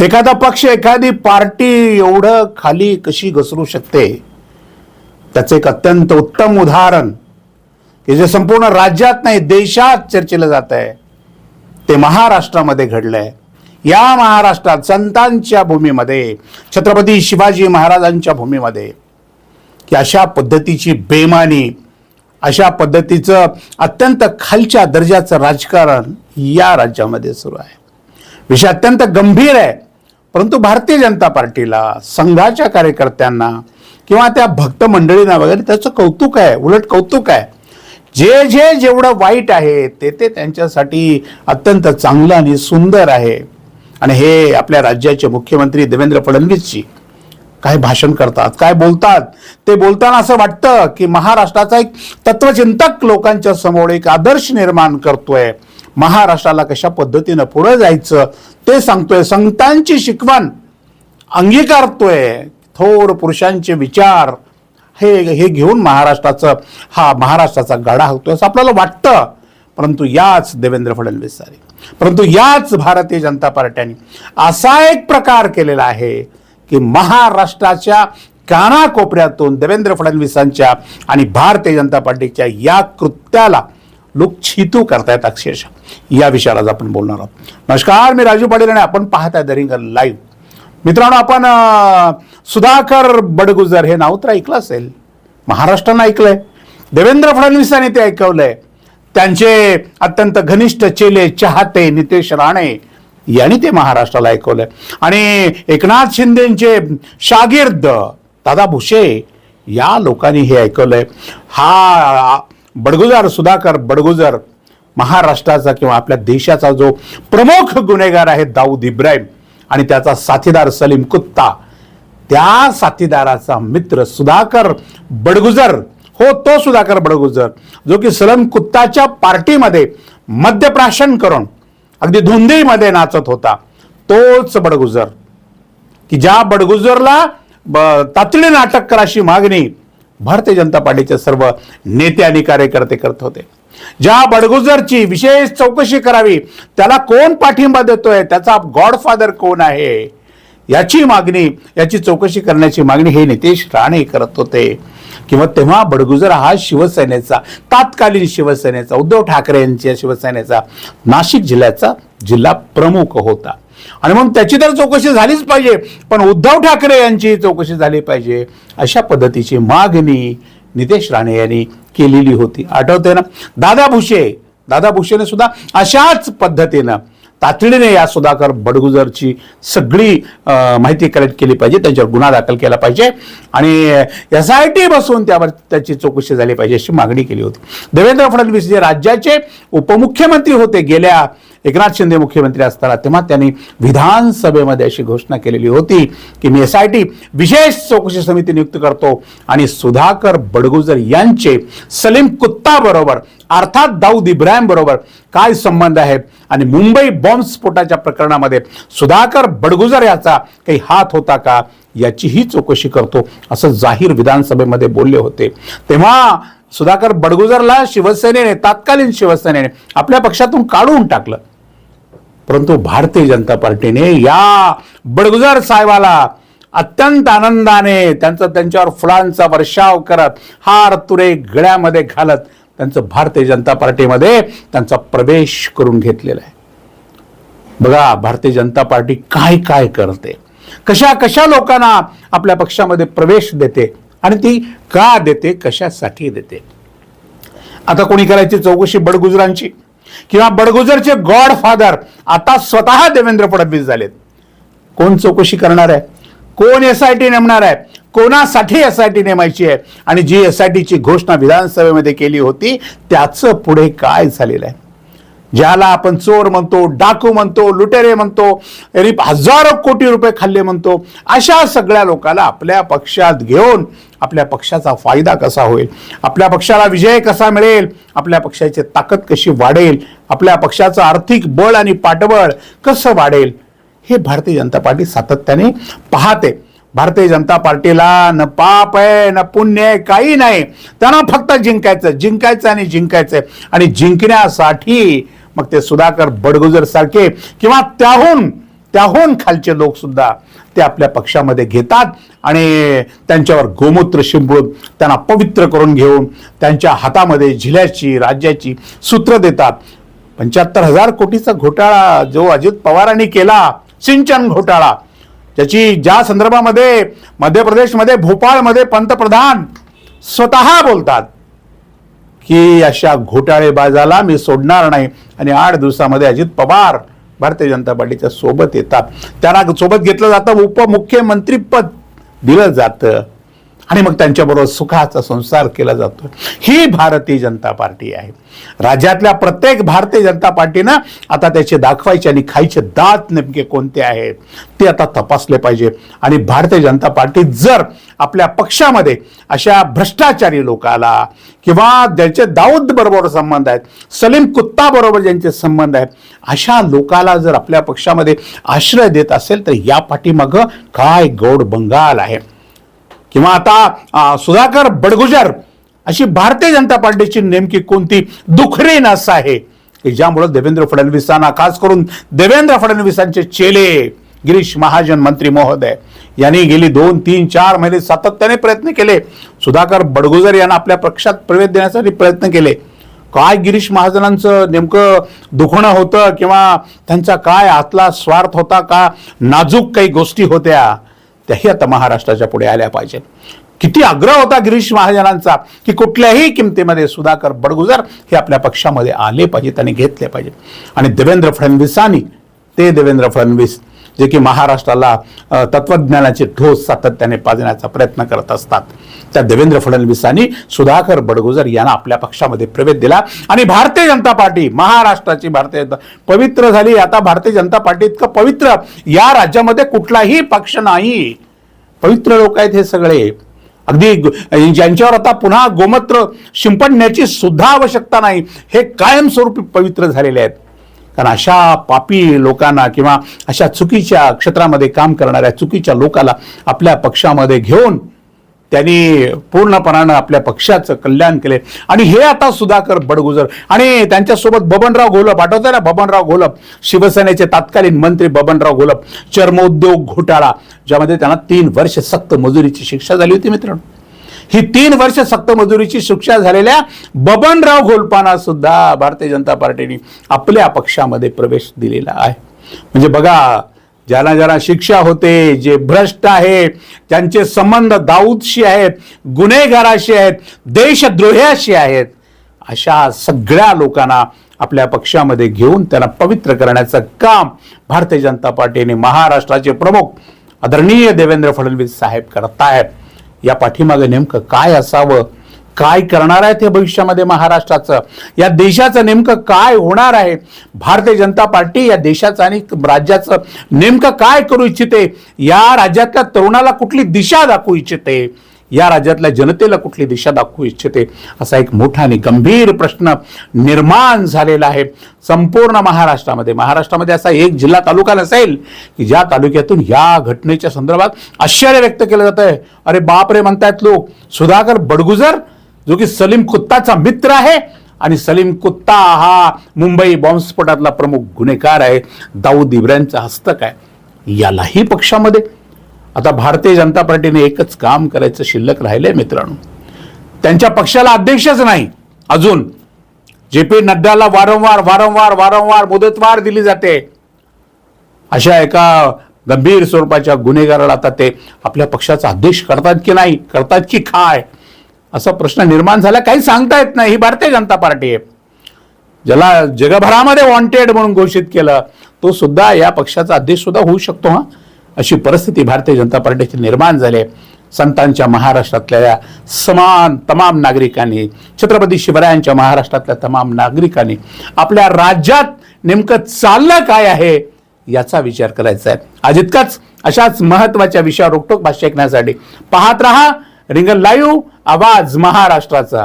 एखादा पक्ष एखादी पार्टी एवढं खाली कशी घसरू शकते? त्याचं एक अत्यंत उत्तम उदाहरण की जे संपूर्ण राज्यात नाही देशात चर्चेलं जात आहे ते महाराष्ट्रामध्ये घडलंय. या महाराष्ट्रात संतांच्या भूमीमध्ये छत्रपती शिवाजी महाराजांच्या भूमीमध्ये की अशा पद्धतीची बेमानी अशा पद्धतीचं अत्यंत खालच्या दर्जाचं राजकारण या राज्यामध्ये सुरू आहे. विषय अत्यंत गंभीर आहे. परंतु भारतीय जनता पार्टीला संघाच्या कार्यकर्त्यांना किंवा त्या भक्त मंडळींना वगैरे त्याचं कौतुक आहे उलट कौतुक आहे. जे जे जेवढं वाईट आहे ते ते त्यांच्यासाठी अत्यंत चांगलं आणि सुंदर आहे. आणि हे आपल्या राज्याचे मुख्यमंत्री देवेंद्र फडणवीसजी काय भाषण करतात काय बोलतात? ते बोलताना असं वाटतं की महाराष्ट्राचा एक तत्वचिंतक लोकांच्या समोर एक आदर्श निर्माण करतोय. महाराष्ट्राला कशा पद्धतीनं पुढं जायचं ते सांगतोय. संतांची शिकवण अंगीकारतोय. थोर पुरुषांचे विचार. हे हे घेऊन महाराष्ट्राचं हा महाराष्ट्राचा गाडा होतोय असं आपल्याला वाटतं. परंतु याच देवेंद्र फडणवीस सारे परंतु याच भारतीय जनता पार्ट्यांनी असा एक प्रकार केलेला आहे की महाराष्ट्राच्या कानाकोपऱ्यातून देवेंद्र फडणवीसांच्या आणि भारतीय जनता पार्टीच्या या कृत्याला लोक छितू करतायत अक्षरशः. या विषयावर आज आपण बोलणार आहोत. नमस्कार मी राजू पाटील आणि आपण पाहताय दरिंगर लाईव्ह मित्रांनो आपण सुधाकर बडगुजर हे नाव तर ऐकलं असेल. महाराष्ट्रानं ऐकलंय. देवेंद्र फडणवीसांनी ते ऐकवलंय. त्यांचे अत्यंत घनिष्ठ चेले चाहते नितेश राणे यांनी ते महाराष्ट्राला ऐकवलंय. आणि एकनाथ शिंदेचे शागिर्द दादा भुसे या लोकांनी हे ऐकवलंय. हा बडगुजार सुधाकर बडगुजर महाराष्ट्राचा किंवा आपल्या देशाचा जो प्रमुख गुन्हेगार आहे दाऊद इब्राहिम आणि त्याचा साथीदार सलीम कुत्ता त्या साथीदाराचा मित्र सुधाकर बडगुजर हो तो सुधाकर बडगुजर जो की सलम कुत्ताच्या पार्टीमध्ये मद्यप्राशन करून अगदी धुंदीमध्ये नाचत होता तोच बडगुजर. की ज्या बडगुजरला ब- नाटक करा कराशी मागणी भारतीय जनता पार्टीचे सर्व नेते आणि कार्यकर्ते करत होते. ज्या बडगुजरची विशेष चौकशी करावी त्याला कोण पाठिंबा देतोय त्याचा गॉडफादर कोण आहे याची मागणी याची चौकशी करण्याची मागणी हे नितेश राणे करत होते. किंवा तेव्हा बडगुजर हा शिवसेनेचा तात्कालीन शिवसेनेचा उद्धव ठाकरे यांच्या शिवसेनेचा नाशिक जिल्ह्याचा जिल्हा प्रमुख होता. आणि मग त्याची तर चौकशी झालीच पाहिजे पण उद्धव ठाकरे यांची चौकशी झाली पाहिजे अशा पद्धतीची मागणी नितेश राणे यांनी केलेली होती. आठवते ना? दादा भुसे दादा भुसेने सुद्धा अशाच पद्धतीनं तातडीने या सुधाकर बडगुजरची सगळी माहिती कलेक्ट केली पाहिजे त्यांच्यावर गुन्हा दाखल केला पाहिजे आणि एस आय टी बसून त्यावर त्याची चौकशी झाली पाहिजे अशी मागणी केली होती. देवेंद्र फडणवीस जे राज्याचे उपमुख्यमंत्री होते गेल्या एकनाथ शिंदे मुख्यमंत्री असताना तेव्हा त्यांनी विधानसभेमध्ये अशी घोषणा केलेली होती की मी एस आय टी विशेष चौकशी समिती नियुक्त करतो आणि सुधाकर बडगुजर यांचे सलीम कुत्ता बरोबर अर्थात दाऊद इब्राहिम बरोबर काय संबंध आहे? आणि मुंबई बॉम्बस्फोटाच्या प्रकरणामध्ये सुधाकर बडगुजर याचा काही हात होता का? याचीही चौकशी करतो असं जाहीर विधानसभेमध्ये बोलले होते. तेव्हा सुधाकर बडगुजरला शिवसेनेने तात्कालीन शिवसेनेने आपल्या पक्षातून काढून टाकलं. परंतु भारतीय जनता पार्टीने या बडगुजर साहेबाला अत्यंत आनंदाने त्यांचा त्यांच्यावर फुलांचा वर्षाव करत हार तुरे गळ्यामध्ये घालत त्यांचं भारतीय जनता पार्टीमध्ये त्यांचा प्रवेश करून घेतलेला आहे. बघा भारतीय जनता पार्टी काय काय करते? कशा कशा लोकांना आपल्या पक्षामध्ये प्रवेश देते आणि ती का देते कशासाठी देते? आता कोणी करायची चौकशी बडगुजरांची? किंवा बडगुजरचे गॉड फादर आता स्वतः देवेंद्र फडणवीस झालेत. कोण चौकशी करणार आहे? कोण एस आय टी नेमणार आहे? कोणासाठी एस आय टी नेमायची आहे? आणि जी एस आय टीची घोषणा विधानसभेमध्ये केली होती त्याचं पुढे काय झालेलं आहे? ज्याला आपण चोर म्हणतो डाकू म्हणतो लुटेरे म्हणतो यांनी हजारो कोटी रुपये खाल्ले म्हणतो अशा सगळ्या लोकाला आपल्या पक्षात घेऊन आपल्या पक्षाचा फायदा कसा होईल? आपल्या पक्षाला विजय कसा मिळेल? आपल्या पक्षाची ताकद कशी वाढेल? आपल्या पक्षाचं आर्थिक बळ आणि पाठबळ कसं वाढेल? हे भारतीय जनता पार्टी सातत्याने पाहते. भारतीय जनता पार्टीला न पाप आहे न पुण्य आहे काही नाही. त्यांना फक्त जिंकायचं जिंकायचं आणि जिंकायचं आणि जिंकण्यासाठी मग ते सुधाकर बडगुजर सारखे किंवा त्याहून त्याहून खालचे लोक सुद्धा ते आपल्या पक्षामध्ये घेतात आणि त्यांच्यावर गोमूत्र शिंपडून त्यांना पवित्र करून घेऊन त्यांच्या हातामध्ये जिल्ह्याची राज्याची सूत्र देतात. पंच्याहत्तर हजार कोटीचा घोटाळा जो अजित पवारांनी केला सिंचन घोटाळा ज्याची ज्या संदर्भामध्ये मध्य प्रदेशमध्ये भोपाळमध्ये पंतप्रधान स्वतः बोलतात. की अशा घोटाळेबाजाला मी सोडणार नाही. आणि आठ दिवसामध्ये अजित पवार भारतीय जनता पार्टीच्या सोबत येतात. त्यांना सोबत घेतलं जातं. उपमुख्यमंत्रीपद दिलं जातं. आणि मग त्यांच्याबरोबर सुखाचा संसार केला जातो. ही भारतीय जनता पार्टी आहे. राज्यातल्या प्रत्येक भारतीय जनता पार्टीनं आता त्याचे दाखवायचे आणि खायचे दात नेमके कोणते आहेत ते आता तपासले पाहिजे. आणि भारतीय जनता पार्टी जर आपल्या पक्षामध्ये अशा भ्रष्टाचारी लोकाला किंवा ज्यांचे दाऊद बरोबर संबंध आहेत सलीम कुत्ता बरोबर ज्यांचे संबंध आहेत अशा लोकाला जर आपल्या पक्षामध्ये आश्रय देत असेल तर या पाठीमागं काय गौड बंगाल आहे. किंवा आता सुधाकर बडगुजर अशी भारतीय जनता पार्टीची नेमकी कोणती दुखरी नस आहे? की ज्यामुळे देवेंद्र फडणवीसांना खास करून देवेंद्र फडणवीसांचे चेले गिरीश महाजन मंत्री महोदय यांनी गेली दोन तीन चार महिने सातत्याने प्रयत्न केले. सुधाकर बडगुजर यांना आपल्या पक्षात प्रवेश देण्यासाठी प्रयत्न केले. काय गिरीश महाजनांचं नेमकं दुखणं होतं किंवा त्यांचा काय आतला स्वार्थ होता का? नाजूक काही गोष्टी होत्या. त्याही आता महाराष्ट्राच्या पुढे आल्या पाहिजेत. किती आग्रह होता गिरीश महाजनांचा की कुठल्याही किमतीमध्ये सुधाकर बडगुजर हे आपल्या पक्षामध्ये आले पाहिजेत आणि घेतले पाहिजेत. आणि देवेंद्र फडणवीसांनी ते देवेंद्र फडणवीस जे की महाराष्ट्राला तत्त्वज्ञानाचे तत्वज्ञानाचे सातत्याने पाजण्याचा प्रयत्न करत असतात. त्या देवेंद्र फडणवीसांनी सुधाकर बडगुजर यांना आपल्या पक्षामध्ये प्रवेश दिला. आणि भारतीय जनता पार्टी महाराष्ट्राची भारतीय जनता पवित्र झाली. आता भारतीय जनता पार्टी इतकं पवित्र या राज्यामध्ये कुठलाही पक्ष नाही. पवित्र लोक आहेत हे सगळे. अगदी ज्यांच्यावर आता पुन्हा गोमूत्र शिंपडण्याची सुद्धा आवश्यकता नाही. हे कायमस्वरूपी पवित्र झालेले आहेत. कारण अशा पापी लोकांना किंवा अशा चुकीच्या क्षेत्रामध्ये काम करणाऱ्या चुकीच्या लोकाला आपल्या पक्षामध्ये घेऊन त्यांनी पूर्णपणानं आपल्या पक्षाचं कल्याण केले. आणि हे आता सुधाकर बडगुजर आणि त्यांच्यासोबत बबनराव घोलप आठवतं ना बबनराव घोलप? शिवसेनेचे तत्कालीन मंत्री बबनराव घोलप चर्मोद्योग घोटाळा ज्यामध्ये त्यांना तीन वर्ष सक्त मजुरीची शिक्षा झाली होती मित्रांनो. ही तीन वर्ष सक्तमजुरीची शिक्षा झालेल्या बबनराव घोलपाना सुद्धा भारतीय जनता पार्टीने आपल्या पक्षामध्ये प्रवेश दिलेला आहे. म्हणजे बघा ज्यांना ज्यांना शिक्षा होते जे भ्रष्ट आहे त्यांचे संबंध दाऊदशी आहेत गुन्हेगाराशी आहेत देशद्रोह्याशी आहेत अशा सगळ्या लोकांना आपल्या पक्षामध्ये घेऊन त्यांना पवित्र करण्याचं काम भारतीय जनता पार्टीने महाराष्ट्राचे प्रमुख आदरणीय देवेंद्र फडणवीस साहेब करतायत. या पाठीमागे नेमकं काय असावं? काय करणार आहेत हे भविष्यामध्ये महाराष्ट्राचं? या देशाचं नेमकं काय होणार आहे? भारतीय जनता पार्टी या देशाचं आणि राज्याचं नेमकं काय करू इच्छिते? या राज्यातल्या तरुणाला कुठली दिशा दाखवू इच्छिते? या राज्यातल्या जनतेला कुठली दिशा दाखवू इच्छिते? असा एक मोठा आणि गंभीर प्रश्न निर्माण झालेला आहे. संपूर्ण महाराष्ट्रामध्ये. महाराष्ट्रामध्ये असा एक जिल्हा तालुका नसेल की ज्या तालुक्यातून या घटनेच्या संदर्भात आश्चर्य व्यक्त केलं जात आहे अरे बाप रे म्हणतायत लोक. सुधाकर बडगुजर जो की सलीम कुत्ताचा मित्र आहे आणि सलीम कुत्ता हा मुंबई बॉम्बस्फोटातला प्रमुख गुन्हेगार आहे. दाऊद इब्राहिमचा हस्तक आहे. यालाही पक्षामध्ये आता भारतीय जनता पार्टीने एकच काम करायचं शिल्लक राहिलंय मित्रांनो. त्यांच्या पक्षाला अध्यक्षच नाही. अजून जे पी नड्डाला वारंवार वारंवार वारंवार मुदतवार दिली जाते. अशा एका गंभीर स्वरूपाच्या गुन्हेगाराला आता ते आपल्या पक्षाचा अध्यक्ष करतात की नाही करतात की काय? असा प्रश्न निर्माण झाला. काही सांगता येत नाही. ही भारतीय जनता पार्टी आहे. ज्याला जगभरामध्ये वॉन्टेड म्हणून घोषित केलं तो सुद्धा या पक्षाचा अध्यक्ष सुद्धा होऊ शकतो हा? अशी परिस्थिती भारतीय जनता पार्टीची निर्माण झाली. आहे. संतांच्या महाराष्ट्रातल्या समान तमाम नागरिकांनी छत्रपती शिवरायांच्या महाराष्ट्रातल्या तमाम नागरिकांनी आपल्या राज्यात नेमकं चाललं काय आहे याचा विचार करायचा आहे. आज इतकाच. अशाच महत्त्वाच्या विषयावर रोकटोक भाष्य ऐकण्यासाठी पाहत रहा. रिंगल लाईव्ह आवाज महाराष्ट्राचा.